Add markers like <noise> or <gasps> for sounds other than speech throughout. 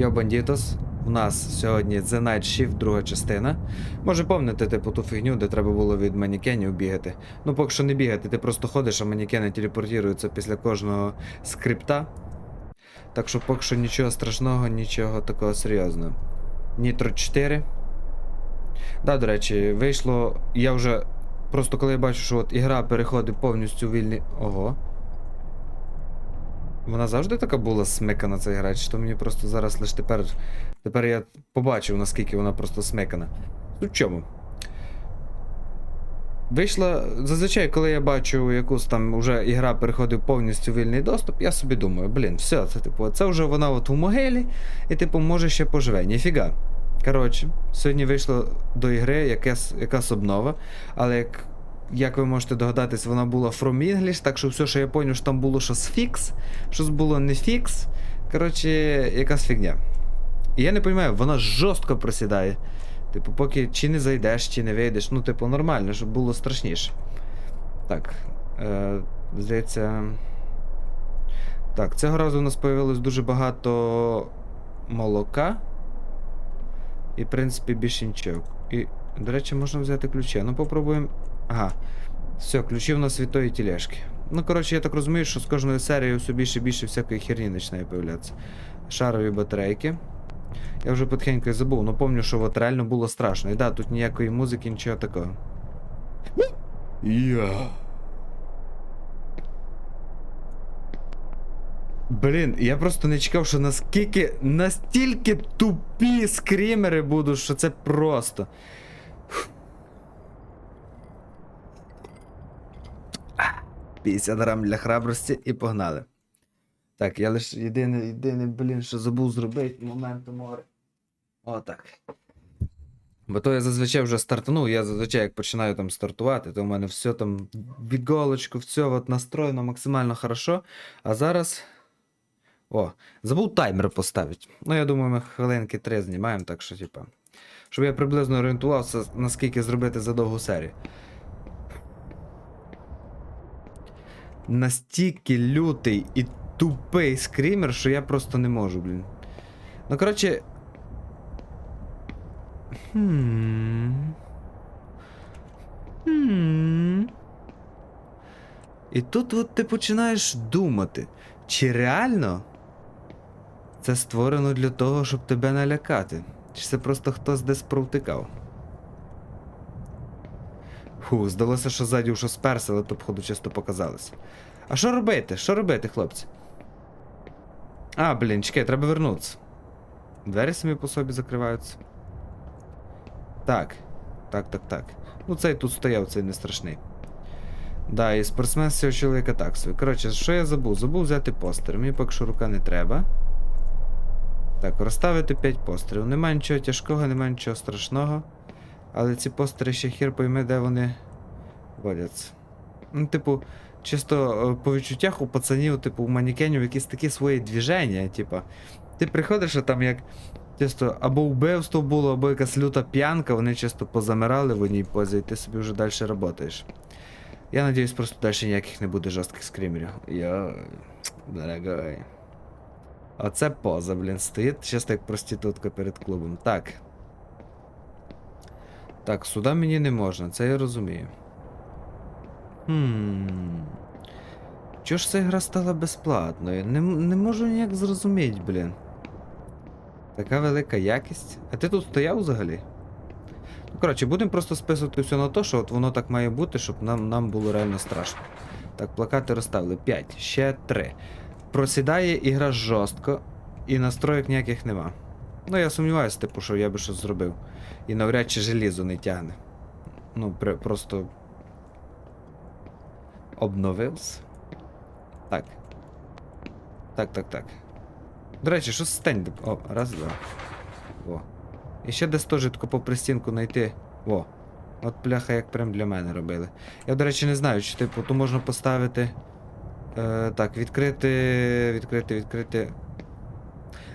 Йо, бандітос. У нас сьогодні The Night Shift, друга частина. Може помните, типу, ту фігню, де треба було від манікенів бігати. Ну, поки що не бігати, ти просто ходиш, а манікени телепортуються після кожного скрипта. Так що поки що нічого страшного, нічого такого серйозного. Нітро 4. Да, до речі, вийшло. Я вже. Просто коли я бачу, що от ігра переходить повністю вільний. Ого. Вона завжди така була смикана ця гра, чи то мені просто зараз лише тепер. Тепер я побачив, наскільки вона просто смикана. Ну чому? Вийшла. Зазвичай, коли я бачу якусь там уже ігра переходить повністю вільний доступ, я собі думаю, блін, все, це типу, це вже вона от у могилі, і типу, може ще поживе. Ніфіга. Коротше, сьогодні вийшла до ігри якась, якась обнова, але як, як ви можете догадатись, вона була from English, так що все, що я поняв, що там було щось фікс, щось було не фікс. Коротше, якась фігня. І я не розумію, вона жорстко просідає. Типу, поки чи не зайдеш, чи не вийдеш, ну, типу, нормально, щоб було страшніше. Так. Е, здається. Так, цього разу у нас появилось дуже багато молока. І, в принципі, більше нічого. І, до речі, можна взяти ключі. Ну, попробуємо. Ага. Все, ключі в нас від тої тележки. Ну, коротше, я так розумію, що з кожною серією все більше і більше всякої херні починає появлятися. Шарові батарейки. Я вже потихеньку забув, але пам'ятаю, що от реально було страшно. І да, тут ніякої музики, нічого такого. Я. Блін, я просто не чекав, що наскільки настільки тупі скрімери будуть, що це просто. 50 грам для храбрості і погнали. Так, я лише єдине, єдине, блін, що забув зробити момент море. Отак. Бо то я зазвичай вже стартанув, я зазвичай як починаю там стартувати, то в мене все там в іголочку, все от настроєно максимально хорошо. А зараз. О, забув таймер поставити. Ну, я думаю, ми хвилинки три знімаємо, так що, типа. Щоб я приблизно орієнтувався, наскільки зробити за довгу серію. Настільки лютий і тупий скрімер, що я просто не можу, блін. Ну, коротше. І тут от ти починаєш думати, чи реально це створено для того, щоб тебе налякати? Чи це просто хтось десь провтикав? Фу, здалося, що ззаді вже сперся, але то, походу, чисто показалось. А що робити? Що робити, хлопці? А, блін, чекай, треба вернутися. Двері самі по собі закриваються. Так. Так, так, так. Ну цей тут стояв, цей не страшний. Да, і спортсмен з цього чоловіка так собі. Коротше, що я забув? Забув взяти постер. Мені поки що рука не треба. Так, розставити 5 постерів. Нема нічого тяжкого, нема нічого страшного. Але ці постери ще хір пойме, де вони водяться. Ну, типу, чисто е, по відчуттях у пацанів, типу, у манікенів якісь такі свої движення, типу. Ти приходиш, а там як чисто або вбивство було, або якась люта п'янка, вони чисто позамирали в одній позі, і ти собі вже далі працюєш. Я надіюсь, просто далі ніяких не буде жорстких скримерів. Я. Дорогой. Оце поза, блін, стоїть чисто як проститутка перед клубом. Так. Так, сюди мені не можна, це я розумію. Хм. Чого ж ця гра стала безплатною? Не, не можу ніяк зрозуміти, блін. Така велика якість. А ти тут стояв взагалі? Ну, коротше, будемо просто списувати все на те, що от воно так має бути, щоб нам, нам було реально страшно. Так, плакати розставили. 5, ще 3. Просідає ігра жорстко, і настроїк ніяких нема. Ну, я сумніваюся, типу, що я би щось зробив. І навряд чи желізо не тягне. Ну, при, просто. Обновився. Так. Так, так, так. До речі, що стень? О, раз, два. Во. І ще десь теж тако по пристінку знайти. Во. От пляха, як прям для мене робили. Я, до речі, не знаю, чи типу тут можна поставити. Е, так, відкрити. Відкрити, відкрити.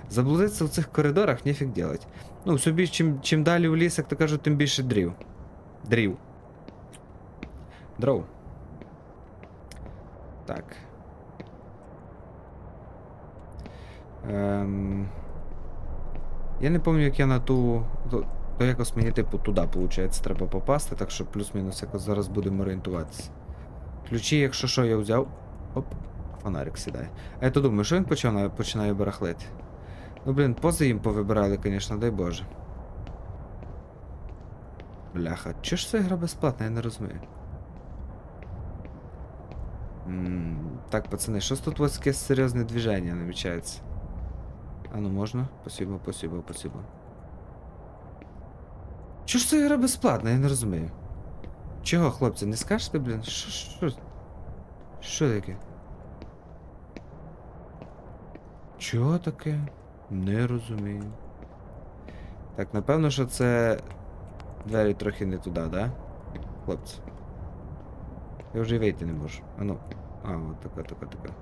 Заблудитися в цих коридорах ніфіг делать. Ну, собі, чим, чим далі в ліс, як то кажуть, тим більше дрів. Дрів. Дров. Так. Ем... Я не пам'ятаю, як я на ту. То, то якось мені, типу, туди, виходить, треба попасти, так що плюс-мінус якось зараз будемо орієнтуватися. Ключі, якщо що, я взяв. Оп, фонарик сідає. А я то думаю, що він починає, починає барахлити. Ну, блін, пози їм повибирали, звісно, дай Боже. Бляха, чого ж ця гра безплатна, я не розумію. М, Так, пацани, щось тут вас якесь серйозне движення намічається. А ну можна? Спасибо, спасибо, спасибо. Чого ж ця гра безплатна, я не розумію. Чого, хлопці, не скажете, блін? Що, що? Що таке? Чого таке? Не розумію. Так, напевно, що це двері трохи не туди, да? Хлопці. Я вже й вийти не можу. А ну. А, от така, така, така.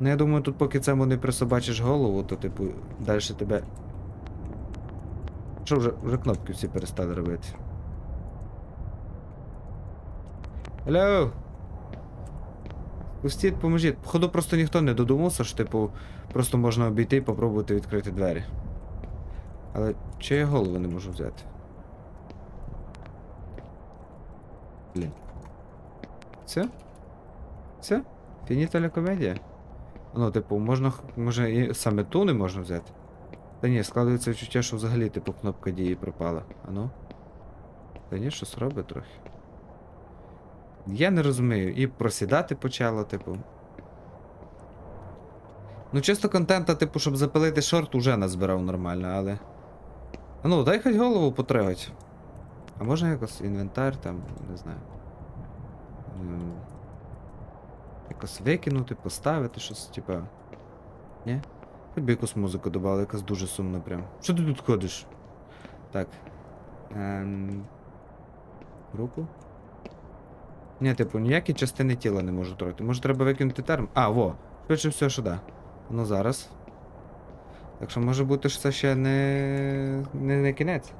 Ну я думаю, тут поки цьому не присобачиш голову, то типу далі тебе. Що вже, вже кнопки всі перестали робити. Алло! Пустіть, поможіть. Походу просто ніхто не додумався, що типу просто можна обійти і попробувати відкрити двері. Але чи я голову не можу взяти? Блін. Все? Все? Фініта ля комедія? Ну, типу, можна, може і саме ту не можна взяти? Та ні, складається відчуття, що взагалі, типу, кнопка дії пропала. А ну? Та ні, щось робить трохи. Я не розумію. І просідати почало, типу. Ну, чисто контента, типу, щоб запилити шорт, уже назбирав нормально, але. А ну, дай хоч голову потрогать. А можна якось інвентар там, не знаю. Ем, Якось викинути, поставити щось, типа. Ні? Хоч би якусь музику додали, якась дуже сумна прям. Що ти тут ходиш? Так. Ем... Руку? Ні, типу, ніякі частини тіла не можу трогати. Може треба викинути терм. А, во! Швидше все, що да. Ну зараз. Так що може бути, що це ще не. не, не кінець.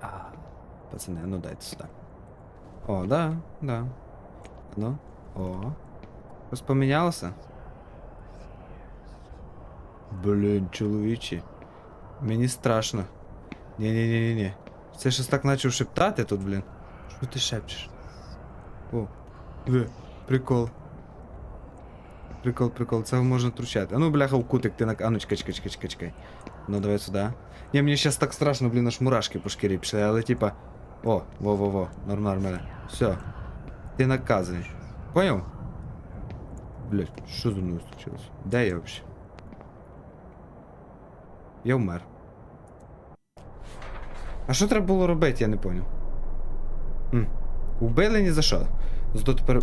А, пацани, ну дайте сюди. О, да, да. Ну, о. Щось помінялося? Блін, чоловічі. Мені страшно. Ні-ні-ні-ні. Це щось так почав шептати тут, блін. Що ти шепчеш? О, диви, прикол. Прикол, прикол, це можна тручати. А ну, бляха, в кутик ти на. А ну, чекай, чекай, чекай, чекай, чекай. Ну, давай сюди. Ні, мені зараз так страшно, блін, аж мурашки по шкірі пішли, але типа. О, во-во-во, норм нормально. Все. Ти наказаний. Поняв? Блять, що зі мною случилось? Де я вообще? Я вмер. А що треба було робити, я не поняв. Хм. Убили ні за що. Зато тепер.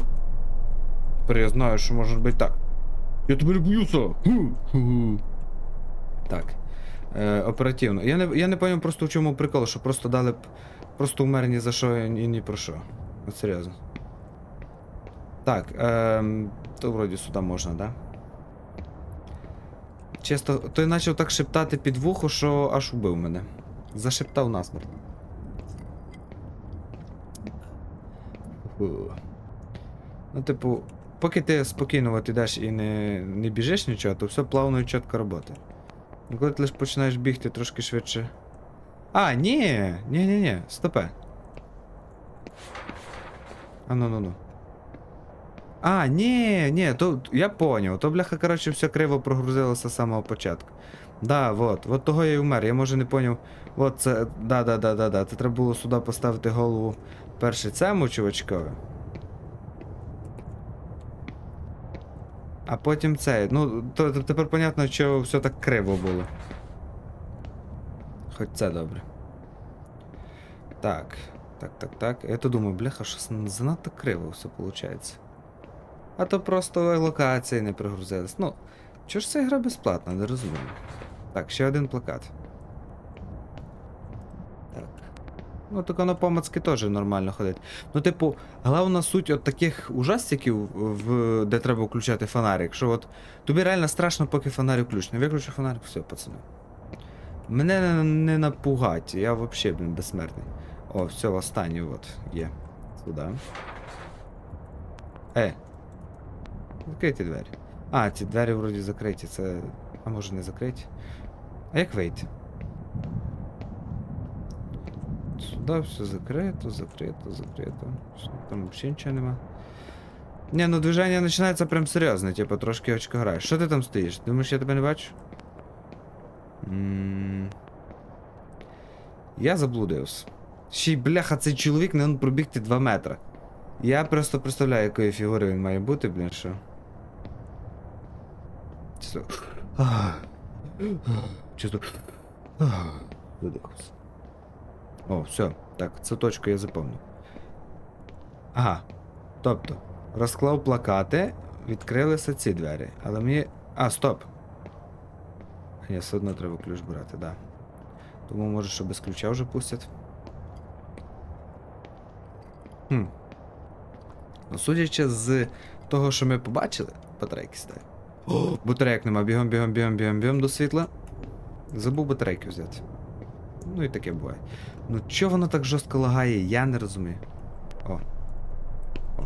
Тепер я знаю, що може робити так. Я тебе не. Так. Е, оперативно. Я не, я не поняв просто в чому прикол, що просто дали б. Просто умер ні за що і ні, про що. От серйозно. Так, ем, то вроді сюди можна, да? Чисто, той почав так шептати під вухо, що аж убив мене. Зашептав насмерть. Ну, типу, поки ти спокійно от ідеш і не, не біжиш нічого, то все плавно і чітко роботи. Ну, Коли ти лише починаєш бігти трошки швидше. А, ні! Ні, ні, ні, стопе. А ну ну ну. А, ні, ні, то я поняв. То бляха, коротше, все криво прогрузилося з самого початку. Да, вот, от того я й умер. Я може не поняв. От це. Да, да, да, да, да. Це треба було сюди поставити голову перше цьому чувачкові. А потім цей. Ну, то, то тепер понятно, що все так криво було. Хоч це добре. Так. Так, так, так. Я то думаю, бляха, що занадто криво все виходить. А то просто локації не прогрузились. Ну, чого ж ця гра безплатна, не розумію. Так, ще один плакат. Так. Ну, так воно по-мацки теж нормально ходить. Ну, типу, головна суть от таких ужастиків, в... де треба включати фонарик, що от тобі реально страшно, поки фонарик включений. Виключу фонарик, все, пацани. Мене не, не напугать, я взагалі, блін, безсмертний. О, все, останній от є. Сюди. Е. Відкриті двері. А, ці двері вроді закриті, це А може не закрить? А як вийти? Сюди все закрито, закрито, закрито. Там взагалі нічого нема. Ні, ну движення починається прям серйозно, типу, трошки очко граєш. Що ти там стоїш? Думаєш, я тебе не бачу? м Я заблудився. Ще й бляха, цей чоловік не пробігти 2 метри. Я просто представляю, якої фігури він має бути, блін, що. Чисто. Видихався. О, все. Так, цю точку я запомнив. Ага. Тобто, розклав плакати, відкрилися ці двері. Але мені. А, стоп. Ні, все одно треба ключ брати, да. Тому може, що без ключа вже пустять. Хм. Ну, судячи з того, що ми побачили, батарейки сідає. <gasps> Батарейок нема, бігом, бігом, бігом, бігом, бігом до світла. Забув батарейки взяти. Ну і таке буває. Ну чого воно так жорстко лагає, я не розумію. О. О.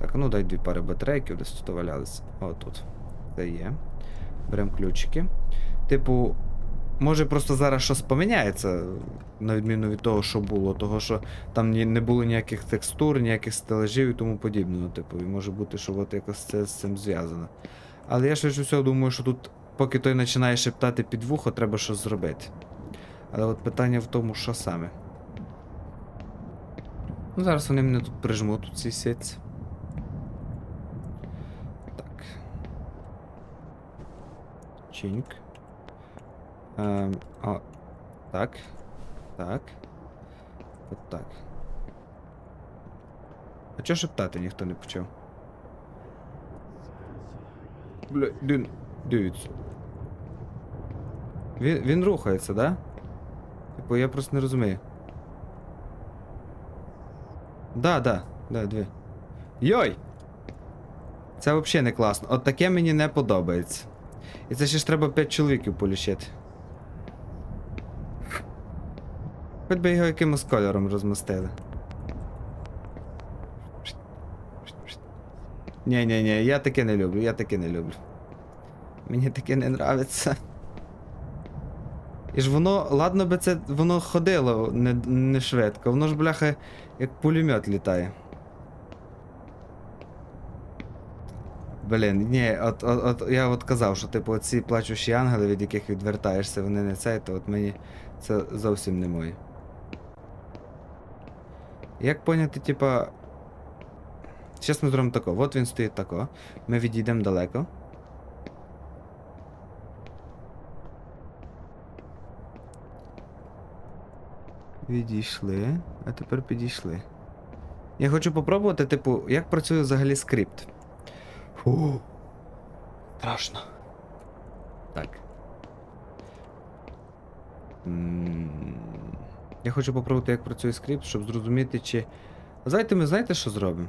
Так, ну дай дві пари батарейків, десь тут валялися. О, тут. Це є. Беремо ключики. Типу, може просто зараз щось поміняється, на відміну від того, що було, того що там не було ніяких текстур, ніяких стелажів і тому подібного. Типу, і може бути, що от якось це з цим зв'язано. Але я швидше всього думаю, що тут, поки той починає шептати під вухо, треба щось зробити. Але от питання в тому, що саме. Ну, зараз вони мене тут прижмуть у цій сітці. Так. Чинк. Ем, а, так. Так. От так. А чого шептати ніхто не почав? Бля, він. Дивіться. Він, він рухається, да? Типу, я просто не розумію. Да, да, да, дві. Йой! Це взагалі не класно. От таке мені не подобається. І це ще ж треба 5 чоловіків полічити. Хоч би його якимось кольором розмастили. ні ні ні я таке не люблю, я таке не люблю. Мені таке не нравиться. І ж воно, ладно би це воно ходило не, не швидко, воно ж бляха як пулемет літає. Блін, ні, от, от, от я от казав, що типу ці плачущі ангели, від яких відвертаєшся, вони не цей, то от мені це зовсім не моє. Як поняти, типа. Зараз ми зробимо тако. От він стоїть тако. Ми відійдемо далеко. Відійшли, а тепер підійшли. Я хочу попробувати, типу, як працює взагалі скрипт. Фу. Страшно. Так. Я хочу попробувати, як працює скрипт, щоб зрозуміти, чи. Знаєте, ми знаєте, що зробимо?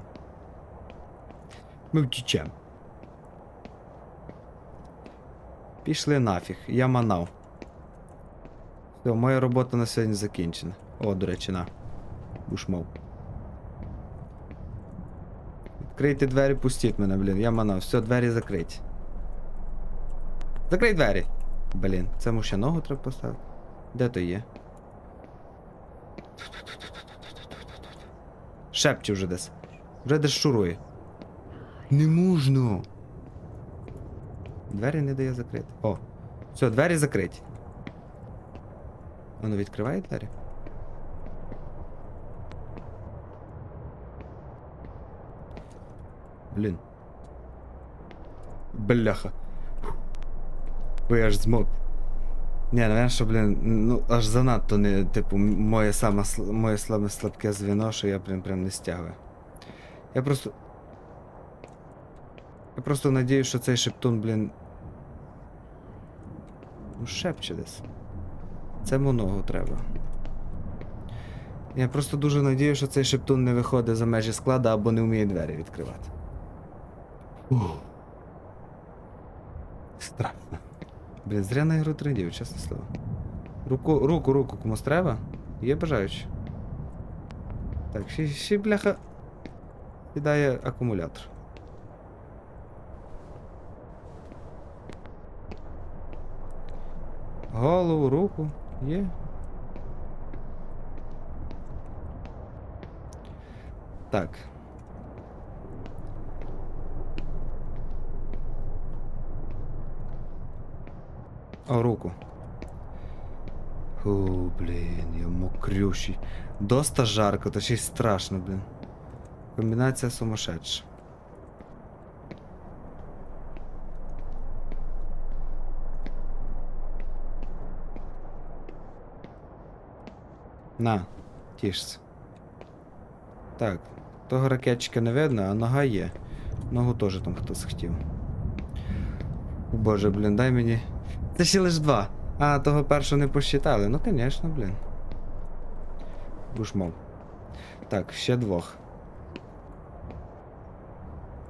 Ми втічемо. Пішли нафіг, я манав. Все, моя робота на сьогодні закінчена. О, до речі, на. Бушмов. Відкрийте двері, пустіть мене, блін. Я манав. Все, двері закриті. Закрий двері! Блін, це му ще ногу треба поставити. Де то є? Шепче вже десь. Вже десь шурує. Не можна. Двері не дає закрити. О, все, двері закриті. Воно відкриває двері? Блін. Бляха. Бо я аж змок. Ні, наверное, що, блін, ну аж занадто не, типу, моє саме моє саме слабке звіно, що я прям прям не стягую. Я просто. Я просто надію, що цей шептун, блін. Ну, шепче десь. Це много треба. Я просто дуже надію, що цей шептун не виходить за межі склада або не вміє двері відкривати. Страшно. Блін, зря на ігру трендів, чесне слово. Руку, руку, руку комусь треба? Є бажаючі. Так, ще, ще бляха. Кидає акумулятор. Голову, руку. Є. Так. Руку. О, блін, я мокрющий. Доста жарко, та ще й страшно, блін. Комбінація сумасшедша. На, тішся. Так, того ракетчика не видно, а нога є. Ногу теж там хтось хотів. Боже, блін, дай мені. Це ще лиш два. А, того першого не посчитали. Ну, звісно, блін. Бушмов. Так, ще двох.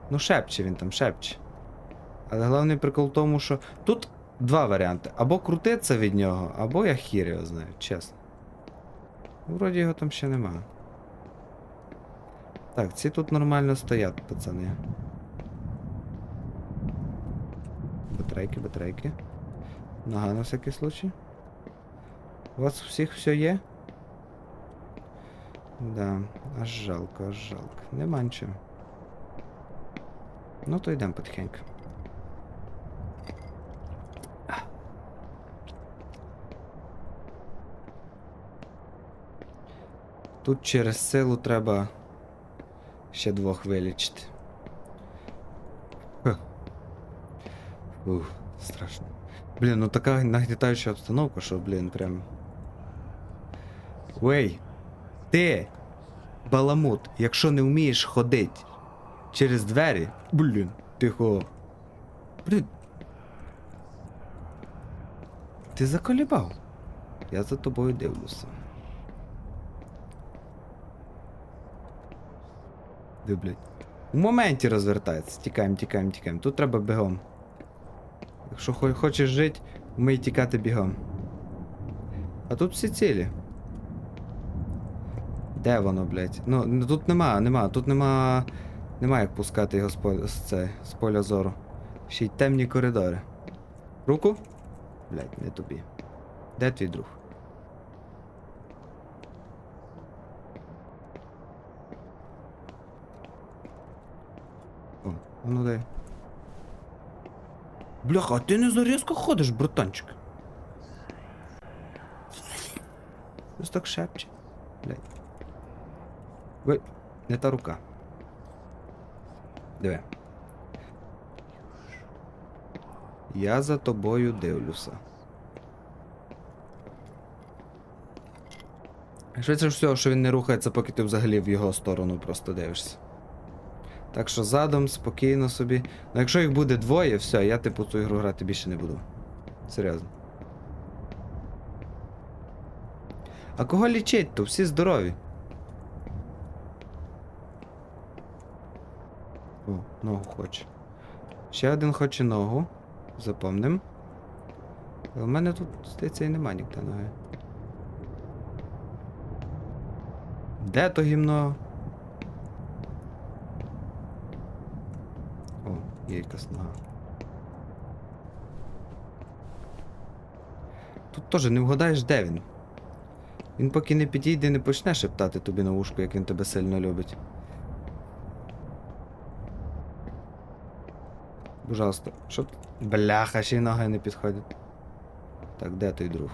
Ну, шепче він там, шепче. Але головний прикол в тому, що тут два варіанти. Або крутиться від нього, або я хір його знаю, чесно. Вроді його там ще нема. Так, ці тут нормально стоять, пацани. Батарейки, батарейки. Нога на всякий случай. У вас у всіх все є? Да, аж жалко, аж жалко. Нема нічого. Ну то йдемо потихеньку. Тут через силу треба ще двох вилічити. Ух, страшно. Блін, ну така нагнітаюча обстановка, що, блін, прям. Вей! Ти! Баламут, якщо не вмієш ходити через двері. Блін, тихо. Блін. Ти заколібав. Я за тобою дивлюся. Де, блядь? У моменті розвертається. Тікаємо, тікаємо, тікаємо. Тут треба бігом. Якщо хо- хочеш жити, вмий тікати бігом. А тут всі цілі. Де воно, блядь? Ну, тут нема, нема, тут нема. Нема як пускати його з поля, з, це, з поля зору. Ще й темні коридори. Руку? Блядь, не тобі. Де твій друг? О, ну дай. Бляха, а ти не зарізко ходиш, братанчик. Ось так шепче. Блядь. Ви, не та рука. Диви. Я за тобою дивлюся. Швидше всього, що він не рухається, поки ти взагалі в його сторону просто дивишся. Так що задом, спокійно собі. Ну якщо їх буде двоє, все, я типу цю ігру грати більше не буду. Серйозно. А кого лічить, то всі здорові. О, ногу хоче. Ще один хоче ногу. Запомним. Але в мене тут, здається, і нема ніде ноги. Де то гімно? О, нога. Тут теж не вгадаєш, де він. Він поки не підійде, не почне шептати тобі на вушку, як він тебе сильно любить. Пожалуйста, щоб. Бляха, ще й ноги не підходять. Так, де той друг?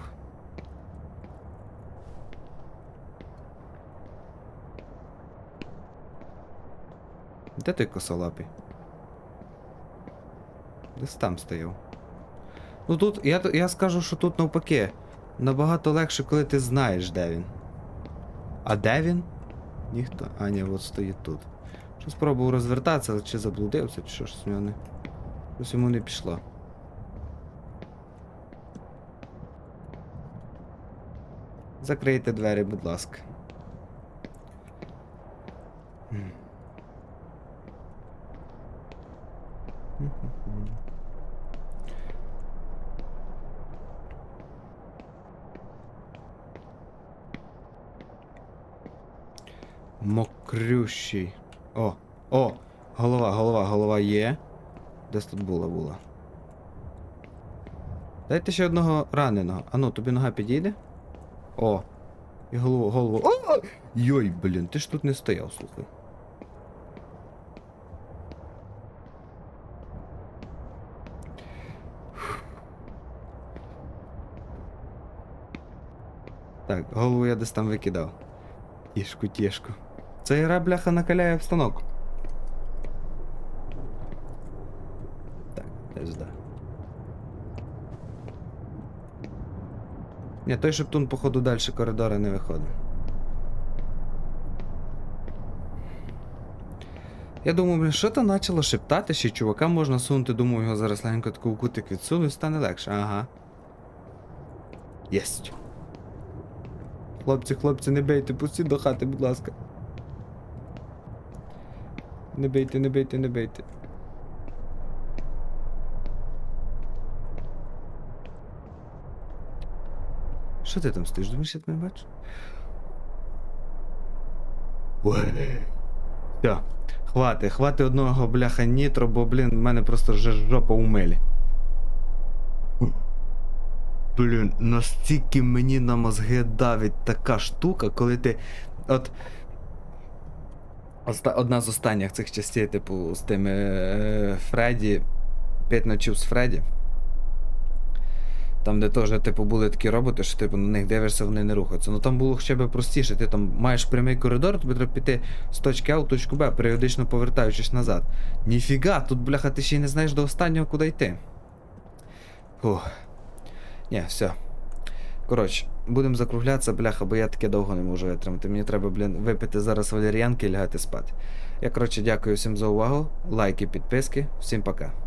Де той косолапий? Десь там стояв. Ну тут, я, я скажу, що тут навпаки. Набагато легше, коли ти знаєш, де він. А де він? Ніхто. А, ні, от стоїть тут. Що спробував розвертатися, але чи заблудився, чи що ж з нього не. Щось йому не пішло. Закрийте двері, будь ласка. М. Мгм. Мокрющий. О! Голова, голова, голова є. Десь тут була була. Дайте ще одного раненого. А ну, тобі нога підійде? О. І голову, голову. О! Йой, блін, ти ж тут не стояв, слухай. Так, голову я десь там викидав. Тішку, тішку. Це гра, бляха, накаляє обстановку. Так, десь да. Ні, той шептун, походу, далі коридори не виходить. Я думаю, що то почало шептати, ще чувака можна сунути, думаю, його зараз легенько таку кутик відсуну і стане легше. Ага. Єсть. Хлопці, хлопці, не бейте, пустіть до хати, будь ласка. Не бейте, не бейте, не бейте. Що ти там стоїш? Думаєш, я тебе не бачу? Ой. Все. Хвати, хвати одного бляха нітро, бо, блін, в мене просто вже жопа у милі. Блін, настільки мені на мозги давить така штука, коли ти. От. Оста... Одна з останніх цих частей, типу, з тими е... Фредді. П'ять ночів з Фредді. Там, де теж, типу, були такі роботи, що типу на них дивишся, вони не рухаються. Ну там було хоча б простіше. Ти там маєш прямий коридор, тобі треба піти з точки А в точку Б, періодично повертаючись назад. Ніфіга, тут, бляха, ти ще й не знаєш до останнього, куди йти. Фух. Ні, все. Коротше, будемо закруглятися, бляха, бо я таке довго не можу витримати. Мені треба, блін, випити зараз валер'янки і лягати спати. Я, коротше, дякую всім за увагу. Лайки, підписки. Всім пока.